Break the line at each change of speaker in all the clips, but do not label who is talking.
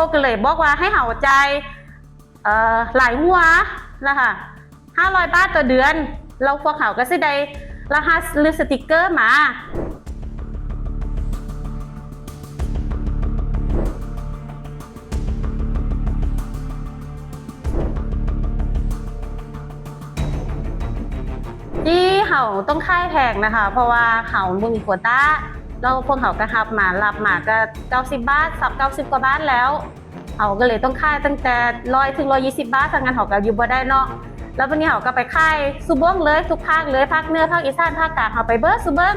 เขาก็เลยบอกว่าให้เห่าใจเอ่อหลายหัวนะคะห้าร้อยบาทต่อเดือน เราพวกเขาก็สิได้รหัสหรือสติกเกอร์มาที่เห่าต้องค่ายแพงนะคะ เพราะว่าเห่าบุมีโควต้า เราพวกเขาก็รับมารับมาก็เก้าสิบบาทสับเก้าสิบกว่าบาทแล้วเขาก็เลยต้องค่ายตั้งแต่ร้อยถึงร้อยยี่สิบบาททางงานเขาก็อยู่บ่ได้เนาะแล้ววันนี้เขาก็ไปค่ายซูเบิ้งเลยทุกภาคเลยภาคเหนือภาคอีสานภาคกลางเขาไปเบิร์ซูเบิ้ง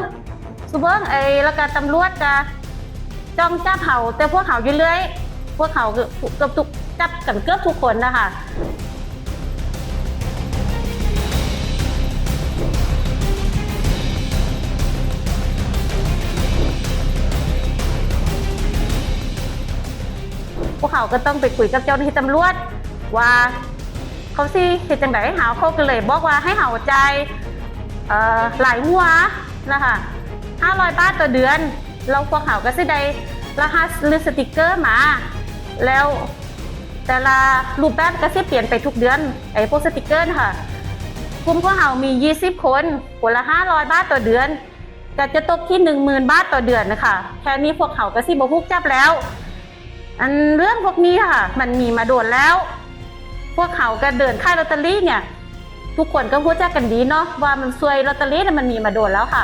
ซูเบิ้งไอ้แล้วก็ตำรวจก็จ้องจับเขาแต่พวกเขาอยู่เรื่อยพวกเขาเกือบทุกจับกันเกือบทุกคนนะคะ พวกเขาก็ต้องไปคุยกับเจ้าหน้าที่ตำรวจว่าเขาสิเหตุจังไดหาเขาก็เลยบอกว่าให้เหาใจหลายหัวนะคะ500บาทต่อเดือน เราพวกเขาก็สิได้รหัสหรือสติกเกอร์มา แล้วแต่ละรูปแบบก็สิเปลี่ยนไปทุกเดือนไอ้พวกสติกเกอร์นะคะกลุ่มพวกเขามี 20 คนคนละ 500 บาทต่อเดือนก็จะตกที่ 10,000 บาทต่อเดือนนะคะแค่นี้พวกเขาก็สิบ่ฮู้จับแล้ว อันเรื่องพวกนี้ค่ะ มันมีมาโดนแล้ว พวกเขาก็เดินค่ายลอตเตอรี่เนี่ย ทุกคนก็รู้จักกันดีเนาะว่ามันซวยลอตเตอรี่เนี่ยมันมีมาโดนแล้วค่ะ